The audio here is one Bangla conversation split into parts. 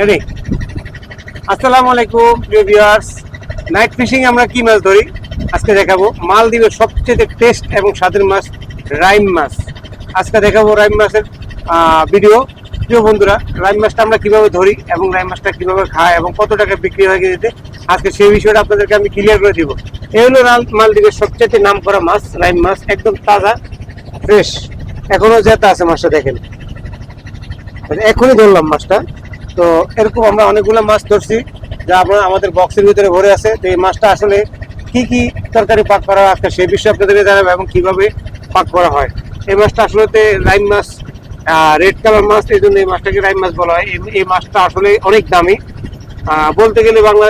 রেডি আসসালামু আলাইকুম, প্রিয় ভিউয়ার্স নাইট ফিশিং আমরা কি মাছ ধরি? আজকে দেখাবো মালদ্বীপের সবচেয়ে টেস্ট এবং স্বাদের মাছ, রাইম মাছ। আজকে দেখাবো রাইম মাছের ভিডিও প্রিয় বন্ধুরা, রাইম মাছটা আমরা কীভাবে ধরি এবং রাইম মাছটা কীভাবে খাই এবং কত টাকা বিক্রি হয় যেতে আজকে সেই বিষয়টা আপনাদেরকে আমি ক্লিয়ার করে দিব। এই হলো মালদ্বীপের সবচেয়ে নাম করা মাছ, রাইম মাছ, একদম তাজা ফ্রেশ এখনও জেতা আছে মাছটা দেখেন। এখনই ধরলাম মাছটা। তো এরকম আমরা অনেকগুলো মাছ ধরছি যা আপনার আমাদের বক্সের ভিতরে ভরে আছে। তো এই মাছটা আসলে কি কি তরকারি পাক করা আজকে সেই বিষয়ে আপনাদেরকে জানাব এবং কীভাবে পাক করা হয়। এই মাছটা আসলে রাইম মাছ রেড কালার মাছ, এই জন্য এই মাছটাকে রাইম মাছ বলা হয়। এই- মাছটা আসলে অনেক দামি। বলতে গেলে বাংলা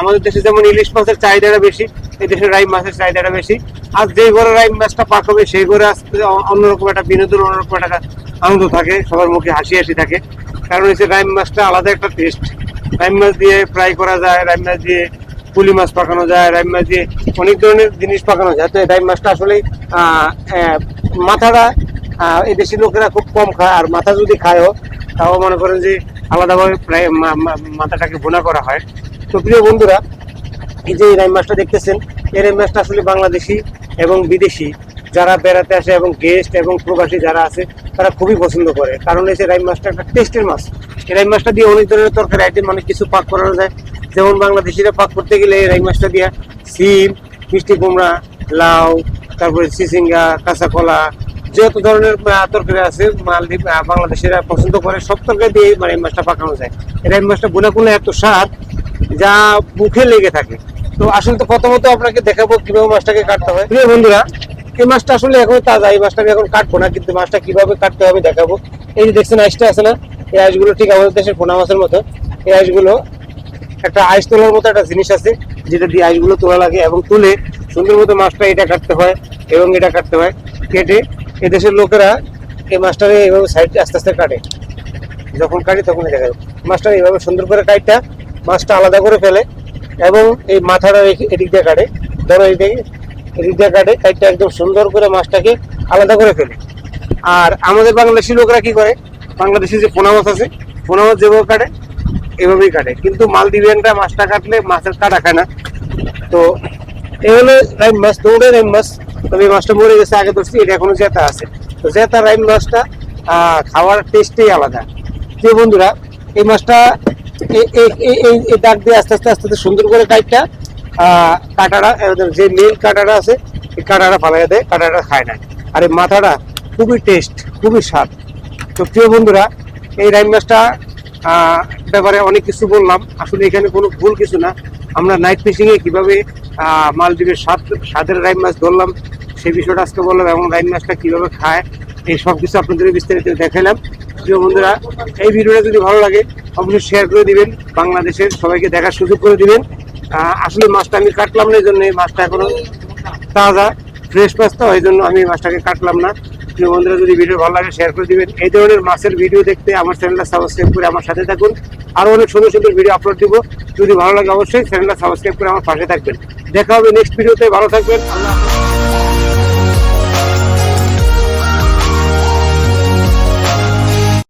আমাদের দেশে যেমন ইলিশ মাছের চাহিদাটা বেশি, এই দেশে রাইম মাছের চাহিদাটা বেশি। আর যেই ঘরে রাইম মাছটা পাক হবে, সেই ঘরে আসতে অন্যরকম একটা বিনোদন, অন্যরকম একটা আনন্দ থাকে। সবার মুখে হাসি হাসি থাকে। কারণ হচ্ছে রাইম মাছটা আলাদা একটা টেস্ট রাইম মাছ দিয়ে ফ্রাই করা যায়, রাইম মাছ দিয়ে পুলি মাছ পাকানো যায়, রাইম মাছ দিয়ে অনেক ধরনের জিনিস পাকানো যায়। তো রাইম মাছটা আসলে মাথাটা এই দেশের লোকেরা খুব কম খায়। আর মাথা যদি খায়ও, তাও মনে করেন যে আলাদাভাবে প্রায় মাথাটাকে ভুনা করা হয়। তো প্রিয় বন্ধুরা, এই যে রাইম মাছটা দেখতেছেন, এই রাইম মাছটা আসলে বাংলাদেশি এবং বিদেশি। যারা বেড়াতে আসে এবং গেস্ট এবং প্রবাসী যারা আছে তারা খুবই পছন্দ করে। কারণ যে রাইম মাছটা একটা টেস্টের মাছ। এই রাইম মাছটা দিয়ে অনেক ধরনের তরকারি, আইটেম মানে কিছু পাক করানো যায়। যেমন বাংলাদেশিরা পাক করতে গেলে এই রাইম মাছটা দিয়ে সিম, মিষ্টি কুমড়া, লাউ, তারপরে চিচিঙ্গা কাঁচা কলা যত ধরনের তরকারি আছে, মালদ্বীপ বাংলাদেশিরা পছন্দ করে, সব তরকারি দিয়ে মানে এই মাছটা পাকানো যায়। এই রাইম মাছটা বোনা করলে এত স্বাদ, যা মুখে লেগে থাকে। তো আসলে তো প্রথমত আপনাকে দেখাবো কীভাবে মাছটাকে কাটতে হয়। প্রিয় বন্ধুরা এই মাছটা আসলে এখন তাজা, এই মাছটা আমি এখন কাটবো না, কিন্তু মাছটা কীভাবে কাটতে হবে দেখাবো। এই যে দেখছেন আইসটা আছে না? এই আইসগুলো ঠিক আমাদের দেশের পোনা মাছের মতো। এই আইসগুলো একটা আইস তোলার মতো একটা জিনিস আছে, যেটা দিয়ে আইসগুলো তোলা লাগে এবং তুলে সুন্দর মতো মাছটা এটা কাটতে হয় এবং এটা কাটতে হয়। কেটে এদেশের লোকেরা এই মাছটাকে এইভাবে সাইড আস্তে আস্তে কাটে। যখন কাটি তখন দেখা যাবে মাছটা এইভাবে সুন্দর করে কাটটা মাছটা আলাদা করে ফেলে এবং এই মাথাটা এদিক দিয়ে কাটে। ধরো এদিক দিয়ে কাটে কাটটা একদম সুন্দর করে মাছটাকে আলাদা করে ফেলে আর আমাদের বাংলাদেশি লোকরা কি করে বাংলাদেশি যে পোনা মাছ আছে পোনা মাছ যেভাবে কাটে এভাবেই কাটে কিন্তু মালদ্বীপিয়ানরা মাছটা কাটলে মাছের কাটা খায় না তো এ হলো রাইম মাছ দৌড়ে রাইম মাছ তবে মাছটা মরে গেছে আগে ধরছি এটা এখনও জেতা আছে তো জেতা রাইম মাছটা খাওয়ার টেস্টেই আলাদা যে বন্ধুরা এই মাছটা এই- দাগ দিয়ে আস্তে আস্তে আস্তে আস্তে সুন্দর করে আহ, কাটাটা যে মেল কাটাটা আছে, এই কাটাটা ফালাই দেয়, কাটাটা খায় না। আর এই মাথাটা খুবই টেস্ট খুবই স্বাদ। তো প্রিয় বন্ধুরা, এই রাইম মাছটা ব্যাপারে অনেক কিছু বললাম। আসলে এখানে কোনো ভুল কিছু না। আমরা নাইট ফিশিং এ কীভাবে মালদ্বীপের স্বাদ, স্বাদের রাইম মাছ ধরলাম, সেই বিষয়টা আজকে বললাম এবং রাইম মাছটা কীভাবে খায়, এই সব কিছু আপনাদের বিস্তারিত দেখালাম প্রিয় বন্ধুরা, এই ভিডিওটা যদি ভালো লাগে, অবশ্যই শেয়ার করে দিবেন। বাংলাদেশের সবাইকে দেখার সুযোগ করে দিবেন। আসলে মাছটা আমি কাটলাম না, এই জন্য এই মাছটা এখনও তাজা ফ্রেশ মাছ তো এই জন্য আমি মাছটাকে কাটলাম না। প্রিয় বন্ধুরা, যদি ভিডিও ভালো লাগে শেয়ার করে দিবেন। এই ধরনের মাছের ভিডিও দেখতে আমার চ্যানেলটা সাবস্ক্রাইব করে আমার সাথে থাকুন। আরও অনেক সুন্দর সুন্দর ভিডিও আপলোড দিব। যদি ভালো লাগে, অবশ্যই চ্যানেলটা সাবস্ক্রাইব করে আমার পাশে থাকবেন। দেখা হবে নেক্সট ভিডিওতে ভালো থাকবেন। আল্লাহ।